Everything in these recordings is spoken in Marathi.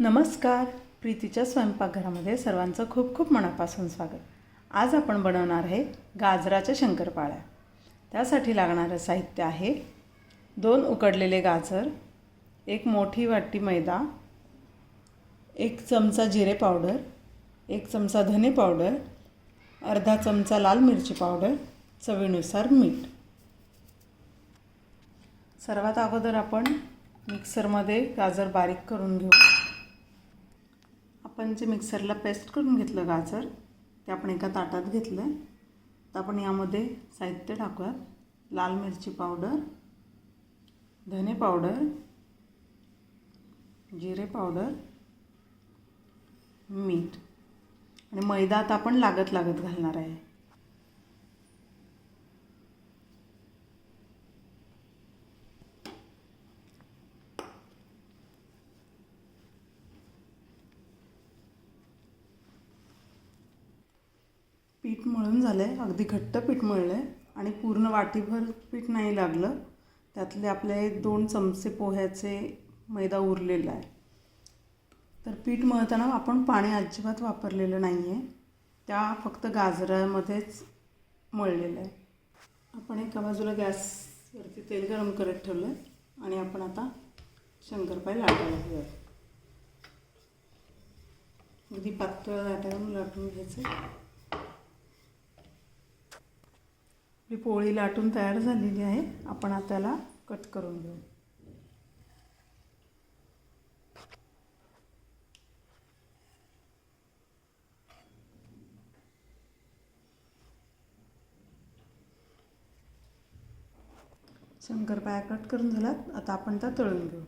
नमस्कार. प्रीतीच्या स्वयंपाकघरामध्ये सर्वांचं खूप खूप मनापासून स्वागत. आज आपण बनवणार आहे गाजराच्या शंकरपाळ्या. त्यासाठी लागणारं साहित्य आहे दोन उकडलेले गाजर एक मोठी वाटी मैदा एक चमचा जिरे पावडर एक चमचा धने पावडर अर्धा चमचा लाल मिरची पावडर चवीनुसार मीठ. सर्वात अगोदर आपण मिक्सरमध्ये गाजर बारीक करून घेऊ. आपण जे मिक्सरला पेस्ट करून घेतलं गाजर ते आपण एका ताटात घेतलं. तर आपण यामध्ये साहित्य टाकूयात. लाल मिरची पावडर धने पावडर जिरे पावडर मीठ. आणि मैदा आता आपण लागत लागत घालणार आहे. पीठ मळून झालं आहे अगदी घट्ट पीठ मळलं आहे आणि पूर्ण वाटीभर पीठ नाही लागलं. त्यातले आपले दोन चमचे पोह्याचे मैदा उरलेला आहे. तर पीठ मळताना आपण पाणी अजिबात वापरलेलं नाही आहे त्या फक्त गाजरामध्येच मळलेलं आहे. आपण एका बाजूला गॅसवरती तेल गरम करत ठेवलं आहे आणि आपण आता शंकरपाई लाटायला घेऊयात अगदी पातळ लाटावून लाटून घ्यायचं आपली पोळी लाटून तयार झालेली आहे. आपण आता त्याला कट करून घेऊ. शंकरपाया कट करून झाल्यात आता आपण त्या तळून घेऊ.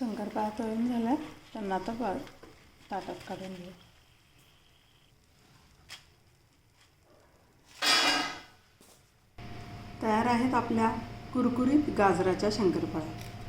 शंकरपाळ्या तळून झाल्या. त्यांना आता पा ताटात काढून घेऊ तयार आहेत आपल्या कुरकुरीत गाजराच्या शंकरपाळ्या.